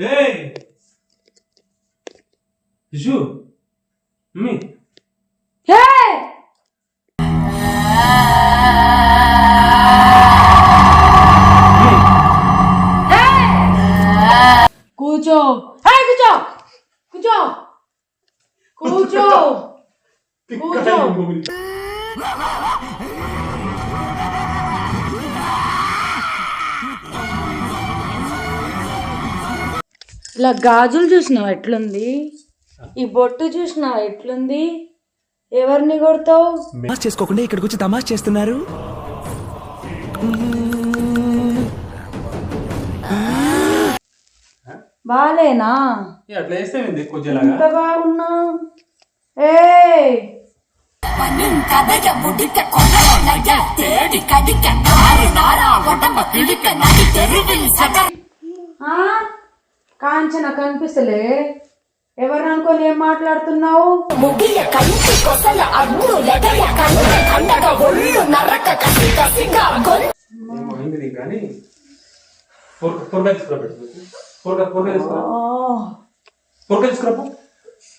ఏయ్ ఇషు mummy hey mummy కూర్చో హే కూర్చో కూర్చో కూర్చో కూర్చో ఇలా గాజులు చూసినావు ఎట్లుంది? ఈ బొట్టు చూసినావు ఎట్లుంది? ఎవరిని కొడతావు? తమాష్ చేసుకోకుండా ఇక్కడికి వచ్చి తమాష్ చేస్తున్నారు? బాలేనా? ఏ, అట్లా చేస్తే ఏంది కొద్దిలాగా? ఎంత బాగున్నావు ఏ! ఆ? కాంచన కనిపిస్తలే. ఎవరు అనుకొని ఏం మాట్లాడుతున్నావు? ముగియ కంటి కొసల అగ్గు ఎదయ కండ కండగ ఒళ్ళు నరక కసి కసిగా గొంతు ఏమో అయింది నీకు కానీ? పొరక పొరక తీసుకురా పెట్టు పొరక పొరక తీసుకురా. పొరక తీసుకురా పో.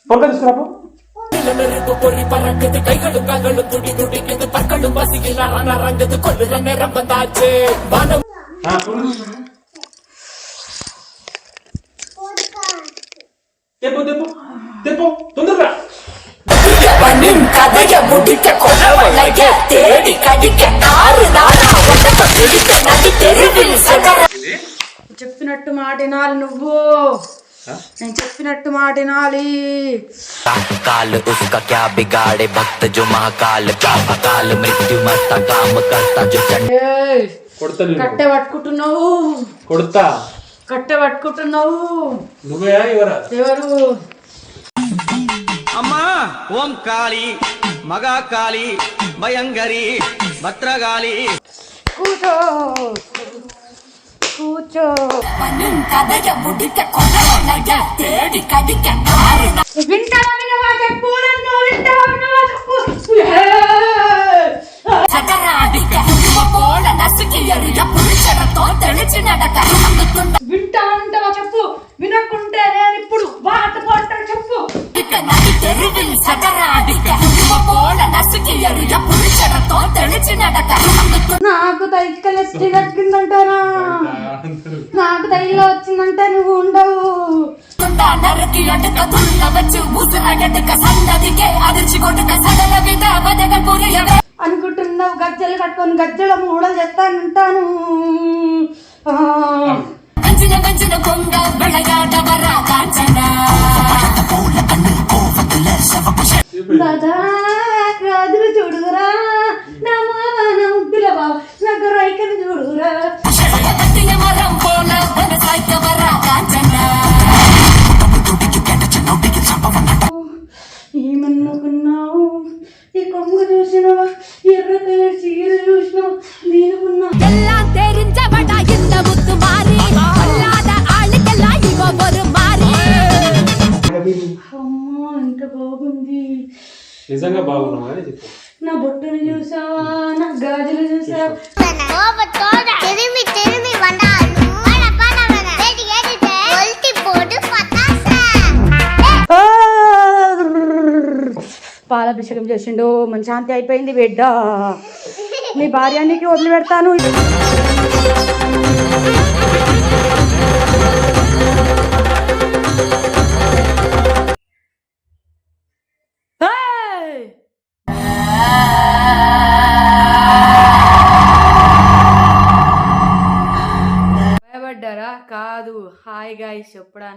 పొరక తీసుకురా పో. మెరుగు పొరి పరగదు కైಗಳು కాగలు తుడి తుడికింది పక్కలు బసిగిన రణ రంగదు కొల్లు నెరంబందాచే బాణం చెప్పినట్టు మాటినాలి నువ్వు నేను చెప్పినట్టు మాటినాలి కాలు క్యా బిగాడే భక్త జో మహాకాల్ కాపకాల్ మృత్యు మస్త కామ కట్టే పట్టుకుంటున్నావు కొడతా కట్టె పట్టుకుంటున్నావు నువ్వే ఎవరా ఎవరు అమ్మా ఓం కాళి మగా కాళి భయంకరి భద్రగాళి కూర్చో కూర్చో పనిం కదయ ముడిక కొనవలయ తేడి కడిక ఆరు వింటావా వినవా చెప్పు నన్ను వింటావా వినవా చెప్పు ఏయ్! సగరాడిక చెప్పు? వినకుంటే నేను ఇప్పుడు బాట పడతాను చెప్పు. నాకు తైకలెత్తి కట్టిందంటారా నాకు తైలో వచ్చిందంటే నువ్వు ఉండవు. నరకి వచ్చి అదిర్చి కొడుక సడల విధ బదగ పురియవే అనుకుంటున్నావు గజ్జలు కట్టుకొని గజ్జల మూడలు చేస్తానంటాను రాజులు చూడురా నా మామ నా ఉద్దుల బాబు నాకు రైకలు చూడురా ఏమనుకున్నావు? ఈ కొంగు చూసి పాల అని నా బొట్టును చూసావా నా గాజులు చూసావా పాలాభిషేకం చేసిండు. మంచి శాంతి అయిపోయింది బిడ్డ. మీ భార్యానికి వదిలిపెడతాను.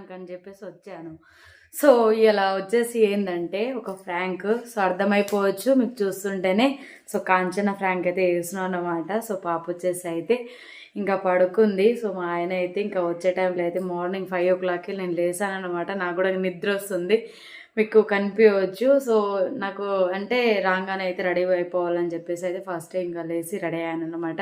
గాయస్ అని చెప్పేసి వచ్చాను. సో ఇలా వచ్చేసి ఏంటంటే ఒక ఫ్రాంక్. సో అర్థమైపోవచ్చు మీకు చూస్తుంటేనే. సో కాంచన ఫ్రాంక్ అయితే వేసినాం అనమాట సో పాప వచ్చేసి అయితే ఇంకా పడుకుంది. సో మా ఆయన అయితే ఇంకా వచ్చే టైంలో అయితే మార్నింగ్ ఫైవ్ ఓ క్లాక్కి నేను లేసాను అనమాట నాకు కూడా నిద్ర వస్తుంది. మీకు కనిపించవచ్చు సో నాకు అంటే రాగానే అయితే రెడీ అయిపోవాలని చెప్పేసి అయితే ఫస్ట్ ఇంకా లేచి రెడీ అయ్యాను అనమాట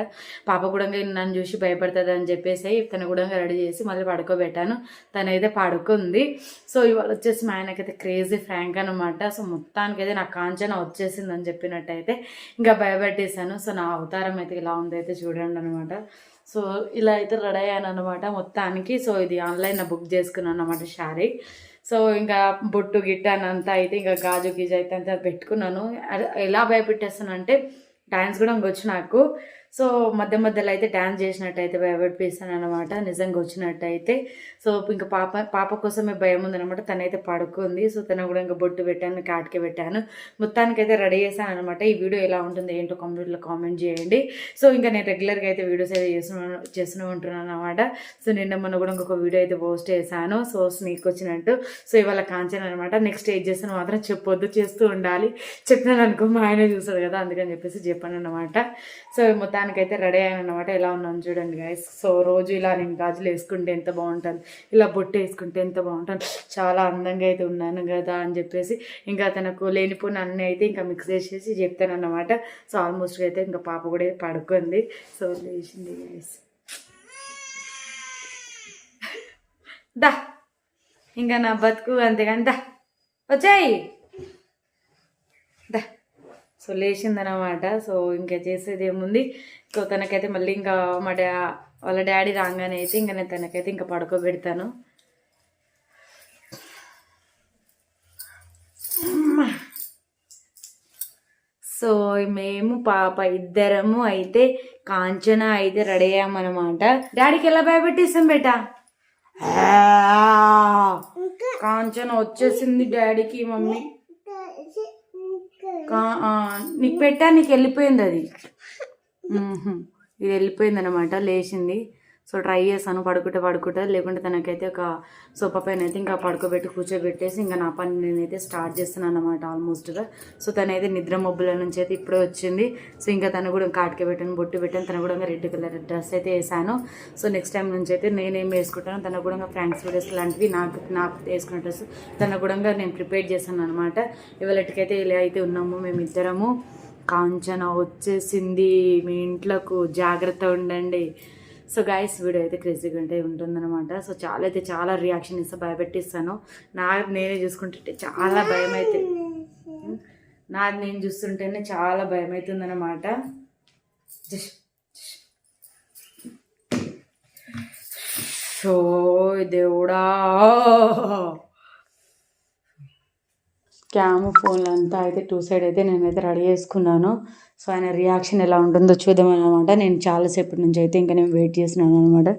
పాప కూడా నన్ను చూసి భయపడుతుంది అని చెప్పేసి తను కూడా రెడీ చేసి మళ్ళీ పడుకోబెట్టాను. తనైతే పడుకుంది. సో ఇవాళ వచ్చేసి మా ఆయనకైతే క్రేజీ ఫ్రాంక్ అనమాట సో మొత్తానికైతే నాకు కాంచన వచ్చేసిందని చెప్పినట్టయితే ఇంకా భయపెట్టేశాను. సో నా అవతారం అయితే ఇలా ఉంది అయితే చూడండి అనమాట సో ఇలా అయితే రెడీ అయ్యాను అనమాట మొత్తానికి. సో ఇది ఆన్లైన్లో బుక్ చేసుకున్నాను అనమాట శారీ. సో ఇంకా బొట్టు గిట్ట అని అంతా అయితే ఇంకా గాజు గీజు అయితే అంతా పెట్టుకున్నాను. ఎలా భయపెట్టేస్తాను అంటే డ్యాన్స్ కూడా ఇంకొచ్చు నాకు. సో మధ్య మధ్యలో అయితే డ్యాన్స్ చేసినట్టయితే భయపెట్టిస్తాను అనమాట నిజంగా వచ్చినట్టయితే. సో ఇంకా పాప పాప కోసమే భయం ఉందనమాట తనైతే పడుకుంది. సో తన కూడా ఇంకా బొట్టు పెట్టాను కాటికి పెట్టాను. మొత్తానికైతే రెడీ చేశాను అనమాట ఈ వీడియో ఎలా ఉంటుంది ఏంటో కంప్యూటర్లో కామెంట్ చేయండి. సో ఇంకా నేను రెగ్యులర్గా అయితే వీడియోస్ అయితే చేస్తున్నాను చేస్తూనే ఉంటున్నాను అనమాట సో నిన్న మొన్న కూడా ఇంకొక వీడియో అయితే పోస్ట్ చేశాను. సో స్నేక్ వచ్చినట్టు. సో ఇవాళ కాంచాను అనమాట నెక్స్ట్ ఏజ్ చేస్తాను మాత్రం చెప్పొద్దు చేస్తూ ఉండాలి. చెప్పినాను అనుకో మా ఆయన చూసాడు కదా అందుకని చెప్పేసి చెప్పాను అనమాట సో మొత్తానికైతే రెడీ అయ్యాను అనమాట ఎలా ఉన్నాను చూడండి గాయస్ సో రోజు ఇలా నేను గాజులు వేసుకుంటే ఎంత బాగుంటుంది. ఇలా బొట్టు వేసుకుంటే ఎంత బాగుంటుంది. చాలా అందంగా అయితే ఉన్నాను కదా అని చెప్పేసి ఇంకా తనకు లేనిపోయిన అన్నీ అయితే ఇంకా మిక్స్ చేసేసి చెప్తాను అన్నమాట సో ఆల్మోస్ట్ అయితే ఇంకా పాప కూడా పడుకుంది. సో లేచింది గాయస్ దా. ఇంకా నా బతుకు అంతేగాని దా. వచ్చాయి. దా. సో లేచిందనమాట సో ఇంకా చేసేది ఏముంది? సో తనకైతే మళ్ళీ ఇంకా మా డా వాళ్ళ డాడీ రాగానే అయితే ఇంకా నేను తనకైతే ఇంకా పడుకోబెడతాను. సో మేము పాప ఇద్దరము అయితే కాంచన అయితే రెడీ అయ్యామన్నమాట. డాడీకి ఎలా భయపెట్టేస్తాం బేటా? కాంచన వచ్చేసింది డాడీకి మమ్మీ. నీకు పెట్టా నీకు వెళ్ళిపోయింది అది. ఇది వెళ్ళిపోయింది అనమాట లేచింది. సో ట్రై చేశాను పడుకుంటే పడుకుంటే లేకుంటే తనకైతే ఒక సోఫా పైన అయితే ఇంకా పడుకోబెట్టి కూర్చోబెట్టేసి ఇంకా నా పని నేనైతే స్టార్ట్ చేస్తున్నాను అనమాట ఆల్మోస్ట్గా సో తనైతే నిద్ర మబ్బుల నుంచి అయితే ఇప్పుడే వచ్చింది. సో ఇంకా తను కూడా కాటికి పెట్టాను బొట్టు పెట్టాను తను కూడా రెడ్ కలర్ డ్రెస్ అయితే వేసాను సో నెక్స్ట్ టైం నుంచి అయితే నేనేం వేసుకుంటాను తన కూడా ఫ్రాంక్స్ వీడియోస్ లాంటివి నాకు నాకు వేసుకున్న డ్రెస్ తన కూడా నేను ప్రిపేర్ చేశాను అనమాట ఇవాళకైతే ఇలా అయితే ఉన్నాము మేమిద్దరము. కాంచన వచ్చేసింది మీ ఇంట్లోకు జాగ్రత్త ఉండండి. సో గాయస్ వీడియో అయితే క్రేజీగా ఉంటే ఉంటుందన్నమాట. సో చాలా అయితే చాలా రియాక్షన్ ఇస్తా భయపెట్టిస్తాను. నా నేనే చూసుకుంటుంటే చాలా భయం అయితే నాది నేను చూస్తుంటేనే చాలా భయం అవుతుందన్నమాట సో దేవుడా. క్యామ్ ఫోన్లు అంతా అయితే టూ సైడ్ అయితే నేనైతే రెడీ చేసుకున్నాను. సో ఆయన రియాక్షన్ ఎలా ఉంటుందో చూద్దామని అనమాట నేను చాలాసేపటి నుంచి అయితే ఇంకా నేను వెయిట్ చేసినాను అనమాట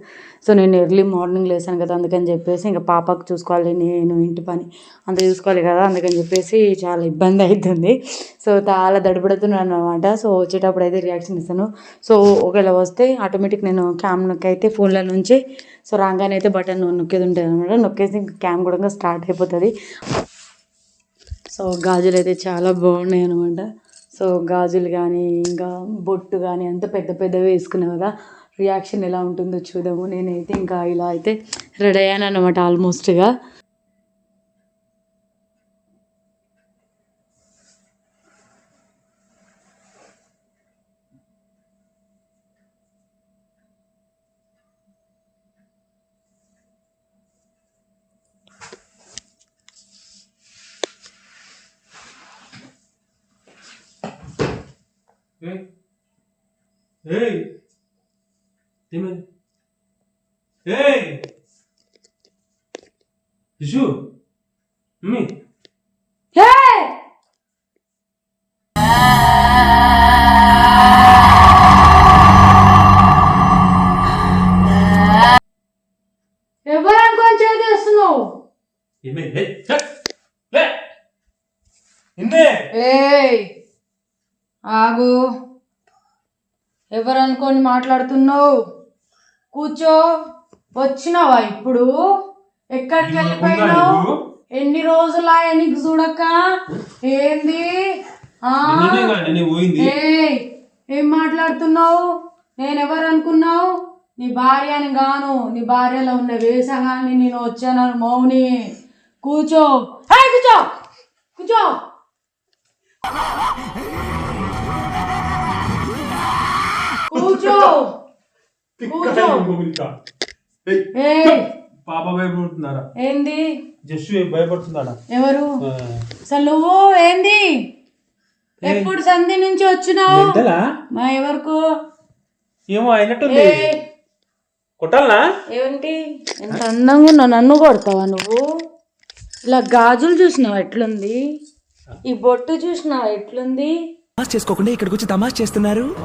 సో నేను ఎర్లీ మార్నింగ్ లేసాను కదా అందుకని చెప్పేసి ఇంకా పాపకు చూసుకోవాలి నేను ఇంటి పని అంత చూసుకోవాలి కదా అందుకని చెప్పేసి చాలా ఇబ్బంది అవుతుంది సో చాలా దడబడుతున్నాను అనమాట సో వచ్చేటప్పుడు అయితే రియాక్షన్ ఇస్తాను. సో ఒకవేళ వస్తే ఆటోమేటిక్ నేను క్యామ్ అయితే ఫోన్లో నుంచి సో రాగానే అయితే బటన్ నొక్కేది ఉంటుంది అనమాట నొక్కేసి ఇంకా క్యామ్ కూడా స్టార్ట్ అయిపోతుంది. సో గాజులు అయితే చాలా బాగున్నాయి అనమాట సో గాజులు కానీ ఇంకా బొట్టు కానీ అంత పెద్ద పెద్దవి వేసుకున్నా కదా రియాక్షన్ ఎలా ఉంటుందో చూద్దాము. నేనైతే ఇంకా ఇలా అయితే రెడీ అయ్యాను అనమాట ఆల్మోస్ట్గా ఏయ్ ఏయ్ ఏమైంది ఏయ్ ఇషు మమ్మీ అనుకొని మాట్లాడుతున్నావు? కూర్చో. వచ్చినావా ఇప్పుడు? ఎక్కడికి వెళ్ళిపోయినావు? ఎన్ని రోజులా నీకు చూడక? ఏంది? ఏం మాట్లాడుతున్నావు? నేను ఎవరు అనుకున్నావు నీ భార్య అని గాను నీ భార్యలో ఉన్న వేసగాని నేను వచ్చాను మౌని. కూర్చో. కూర్చో. కూర్చో. కూర్చో. కూర్చో. ఏయ్. పాప భయపడుతున్నారా? ఏంది? భయపడుతున్నాడా? ఎవరు. అసలు నువ్వు? ఏంది? ఎప్పుడు సంధి నుంచి వచ్చినావు? మా ఎవరికి? ఏమో అయినట్టుంది. కొట్టాలనా? ఏమిటి ఎంత అందంగా ఉన్నావు. నన్ను కొడతావా నువ్వు? ఇలా గాజులు చూసినావు? ఎట్లుంది? ఈ బొట్టు చూసినావు? ఎట్లుంది? చేసుకోకుండా ఇక్కడికి వచ్చి తమాష్ చేస్తున్నారు?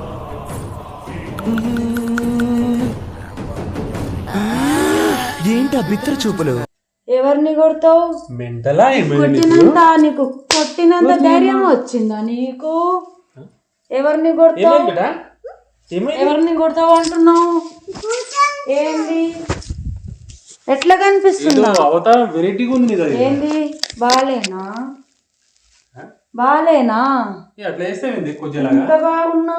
ఏంటా బిత్తర చూపులు. ఎవరిని కొడతావు? కొట్టినంత నీకు కొట్టినంత ధైర్యం వచ్చిందా నీకు? ఎవరిని కొడతావు? ఎవరిని కొడతావు అంటున్నావు? ఏంది? ఎట్లా కనిపిస్తుందా? ఏంది బాలేనా? బాలేనా? ఎంత బాగున్నా?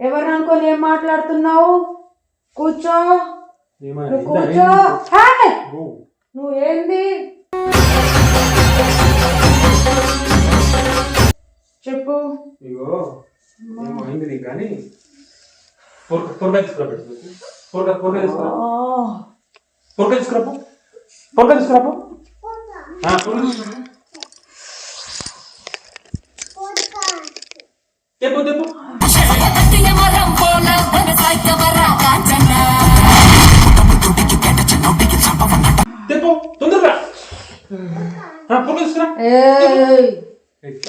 ఎవరు అనుకొని ఏం మాట్లాడుతున్నావు? కూర్చో. నువ్వు కూర్చో. నువ్వు. ఏంది? చెప్పు. ఇగో ఏమైంది కానీ? పొరక తీసుకురా పెట్టు పొరక పొరక తీసుకురా. ఆ, పొరక తీసుకురా పో. పొరక తెప్పు.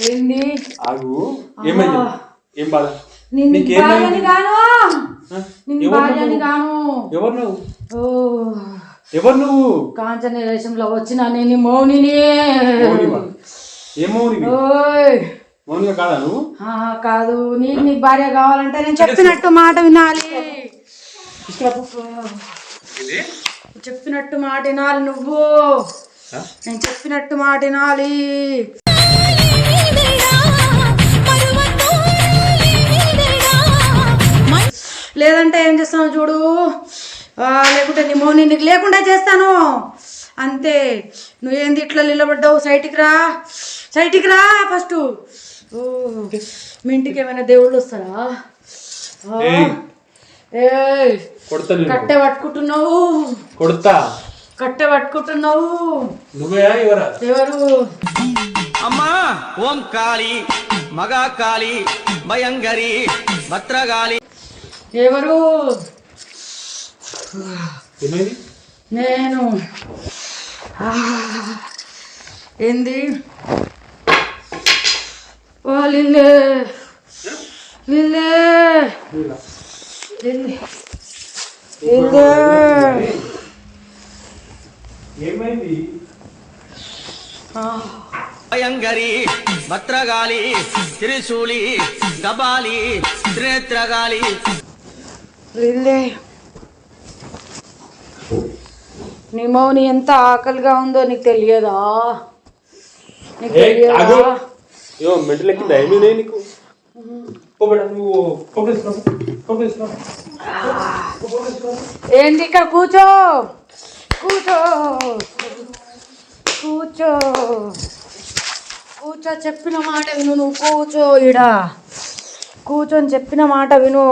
ఏంది ఆగు. ఏమైంది ఏం బాధ? నిన్ను నీకేమైంది? భార్యని గాను. ఆ? నిన్ను ఎవరు నువ్వు? గాను. ఎవరు నువ్వు? ఓ. ఎవరు నువ్వు? కాంచన వేషంలో వచ్చిన నేను మౌనిని. మౌనివా? మౌనిగా కాదా నువ్వు? ఆ, కాదు. నీకు నీ భార్య కావాలంటే నేను చెప్పినట్టు మాట వినాలి. చెప్పినట్టు మాట వినాలి నువ్వు? నేను చెప్పినట్టు మాట వినాలి. లేదంటే ఏం చేస్తాను చూడు. లేకుంటే నీ మోని నీకు లేకుండా చేస్తాను. అంతే. నువ్వేంది ఇట్లా నిలబడ్డావు? సైట్కి రా. సైట్కి రా ఫస్ట్. మీ ఇంటికి ఏమైనా దేవుళ్ళు వస్తారా? కట్టె పట్టుకుంటున్నావు. కొడతా. కట్టె పట్టుకుంటున్నావు. నువ్వే ఎవరా? ఎవరు? అమ్మా ఓం కాళీ మగా కాళీ భయంకరి భద్రగాలి ఎవరు? ఏమైంది? నేను. ఏంది? ఓ లిల్లే. లిల్లే. లిల్లే. లిల్లే. ఏమైంది? భయంకరి భద్రగాలి త్రిశూలి గబాలి త్రినేత్రగాలి లిల్లే. నీ మౌని ఎంత ఆకలిగా ఉందో నీకు తెలియదా? నీకు. తెలియదా? యో మెంటల్ ఎక్కిందా నీకు పోబెడ నువ్వు పోగేసుకో పోగేసుకో ఏంటి ఇక్కడ కూర్చో? కూర్చో. కూర్చో. కూర్చో చెప్పిన మాట విను నువ్వు. కూర్చో ఇడ కూర్చొని చెప్పిన మాట విను.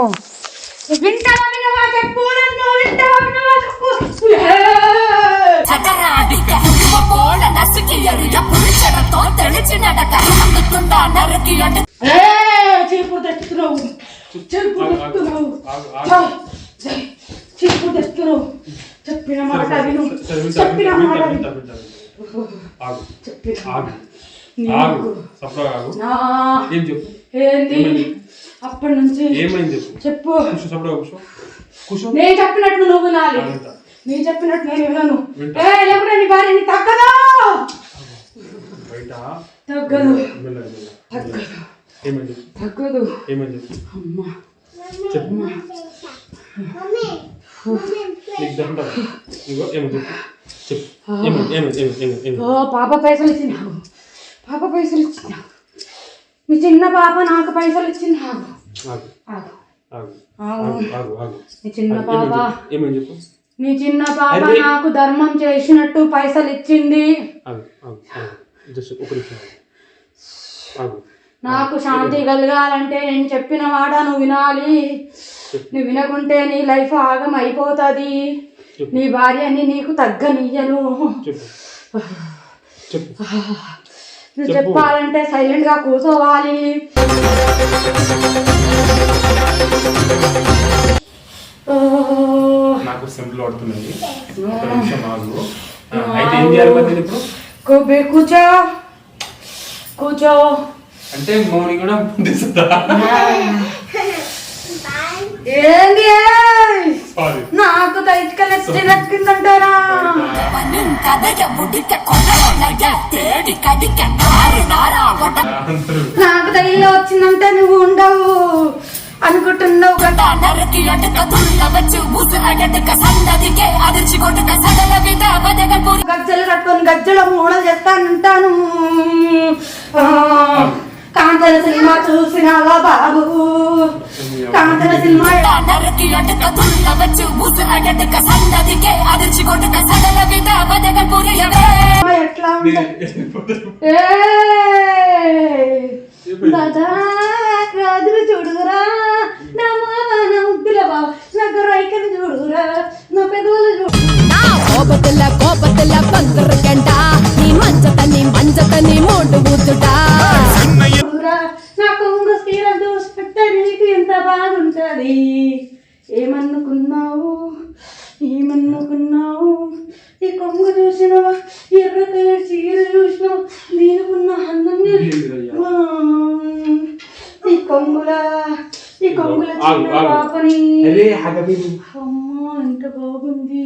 వింటావా వినవా చెప్పు నన్ను వింటావా వినవా చెప్పు. తోళ్ళ నడక నరికి చెప్పిన మాట విను. చెప్పిన అప్పటి నుంచి చెప్పు? నేను చెప్పినట్టు నువ్వు నాలుగు నేను చెప్పినట్టు నేను వినను. వింటా. ఏ లేకుండా నీ భార్య నీ తగ్గదు. తగ్గదు. తగ్గదు. తగ్గదు అమ్మా. ఓ పాప పైసలు ఇచ్చింది నాకు పాప పైసలు ఇచ్చింది నాకు మీ చిన్న పాప నాకు పైసలు మీ చిన్న. పాప. ఏమైంది చెప్పు? నీ చిన్న పాప. నాకు ధర్మం చేసినట్టు పైసలు ఇచ్చింది నాకు శాంతి కలగాలంటే నేను చెప్పిన మాట నువ్వు వినాలి. నువ్వు వినకుంటే నీ లైఫ్ ఆగం అయిపోతుంది నీ భార్యని నీకు తగ్గనియ్యను. నువ్వు చెప్పు. చెప్పాలంటే సైలెంట్గా కూర్చోవాలి ఓ, నాకు సింపుల్ పడుతున్నది ఒక నిమిషం ఆగు. ఆ, అయితే ఏం చేయాలి మరి నేను ఇప్పుడు? కూబే కూర్చో. కూర్చో. అంటే మౌని కూడా ఏంది నాకు అందరూ నాకు ధైర్యం వచ్చిందంటే నువ్వు ఉండవు. అనుకుంటున్నావు కదా? నరకి అటుక దుల్లవచ్చు ముసులగటుక సందదికే అదిర్చి కొట్టుక సడల విద బదగ పురి గజ్జలు కట్టుకొని గజ్జల మూడలు చేస్తానంటాను. ఆ, కాంచన సినిమా చూసినావా బాబు కాంచన సినిమా నరకి అటుక దుల్లవచ్చు ముసులగటుక సందదికే అదిర్చి కొట్టుక సడల విద బదగ పురియవే ఎట్లా ఉంటుంది దాదా రాజులు చూడురా. నా మామ నా ముద్దుల బావ నా రైకని చూడురా. నా పెదవులు చూడు నా కోపతుల కోపతుల బంగారు గంట నీ మంచతని మంచతని మోటు బుద్ధుడా హగబీ అమ్మా ఎంత బాగుంది.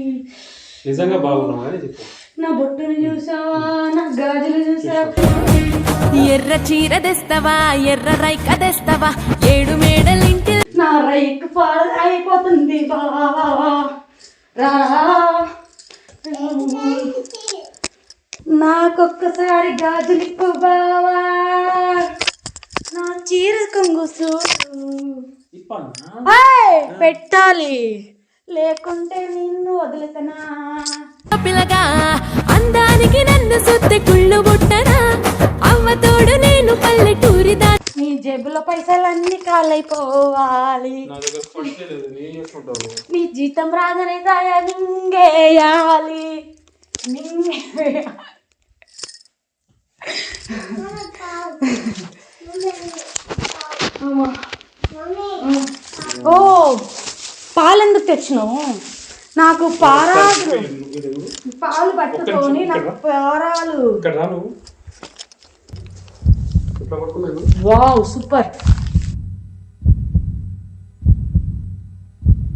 నిజంగా బాగున్నావా అని చెప్పు. నా బొట్టును చూసావా నా గాజులు చూసావా ఎర్ర చీర తెస్తావా ఎర్ర రైక తెస్తావా? ఏడు మేడలింటి నా రైక్ పాడ అయిపోతుంది బావా రా. నాకొక్కసారి గాజులిప్పు బావా. నా చీర కొంగు చూడు. పెట్టాలి. లేకుంటే నిన్ను వదులుతనా? పిల్లగా అందానికి నన్ను సుత్తి కుళ్ళు బుట్టనా? అవ్వతోడు నేను పల్లెటూరి దా నీ జేబులో పైసలన్నీ కాలైపోవాలి. నీ జీతం రాగానే దాయా నింగేయాలి నింగేయాలి ఓ పాలెందుకు తెచ్చినావు? నాకు పారాలు. పాలు పట్టుకొని నాకు పారాలు. Wow super.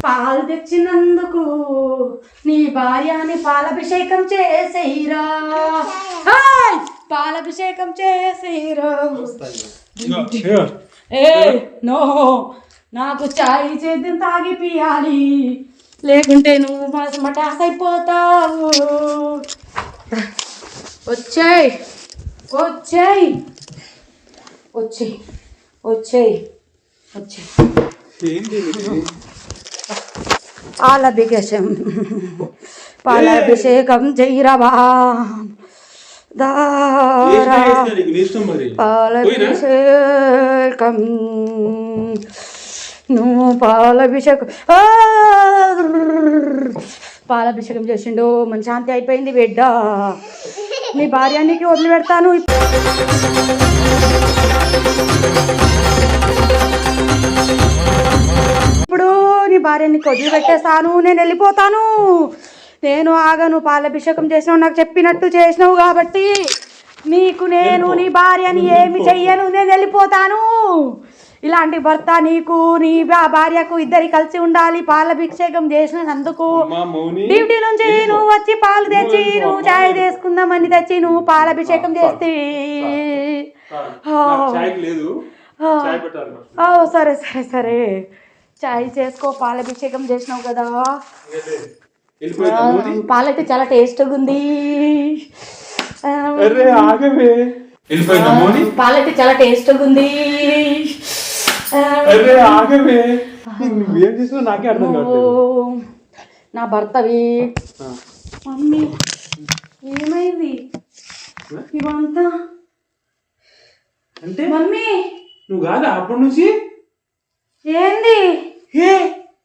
పాలు తెచ్చినందుకు నీ భార్యని పాలాభిషేకం చేసేయిరా. హాయ్! పాలాభిషేకం చేసేయిరా. ఏ నో నాకు చాయ్ చేద్దాం తాగి పియాలి లేకుంటే నువ్వు మటాస్ అయిపోతావు. వచ్చాయి వచ్చాయి వచ్చాయి వచ్చాయి వచ్చాయి. పాలాభిషేకం. పాలాభిషేకం జైరవా పాలాభిషేకం. నువ్వు పాలాభిషేకం! పాలాభిషేకం చేసిండు. మన శాంతి అయిపోయింది బిడ్డ. నీ భార్యానికి వదిలిపెడతాను. ఇప్పుడు నీ భార్యని వదిలిపెట్టేస్తాను నేను వెళ్ళిపోతాను. నేను ఆగను పాలాభిషేకం చేసినావు నాకు చెప్పినట్టు చేసినావు కాబట్టి నీకు నేను నీ భార్యని ఏమి చెయ్యను నేను వెళ్ళిపోతాను. ఇలాంటి భర్త నీకు నీ భార్యకు ఇద్దరి కలిసి ఉండాలి పాలాభిషేకం చేసినందుకు. డ్యూటీ నుంచి నువ్వు వచ్చి పాలు తెచ్చి నువ్వు చాయ్ చేసుకుందామని తెచ్చి నువ్వు పాలాభిషేకం చేస్తే. సరే సరే. సరే చాయ్ చేసుకో పాలాభిషేకం చేసినావు కదా. పాలైతే చాలా టేస్ట్గా ఉంది. పాలైతే చాలా టేస్ట్గా ఉంది. నా భర్తవి. మమ్మీ ఏమైంది? ఇవంతా? అంటే? మమ్మీ. నువ్వు కాదా అప్పటి నుంచి? ఏంది? ఏ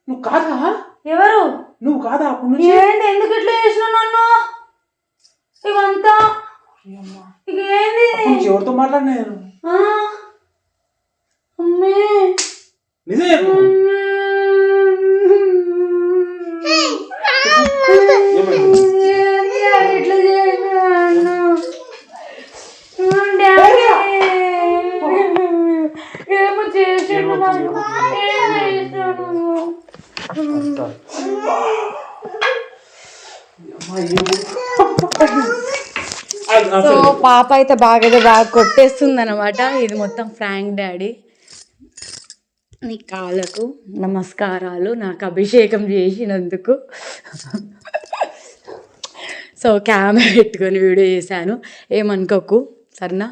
నువ్వు కాదా? ఎవరు? నువ్వు కాదా అప్పటి నుంచి? ఏంటి ఎందుకు ఇట్లా చేసినావు నన్ను? ఇవంతా? ఇక ఏంది ఎవరితో మాట్లాడినా నేను? ఆ? అమ్మే. నిజం చెప్పు. ఏమైంది? ఏంది అది ఇట్లా చేసినావు? డాడీ. ఏమో చేసాడు నన్ను. ఏం చేసాడు? ఆ, ఆ, సో సరే. పాప అయితే బాగా అయితే బాగా కొట్టేస్తుంది అనమాట ఇది మొత్తం ఫ్రాంక్ డాడీ. నీ కాళ్ళకు నమస్కారాలు నాకు అభిషేకం చేసినందుకు. సో కెమెరా పెట్టుకొని వీడియో చేశాను. ఏమనుకోకు సరేనా?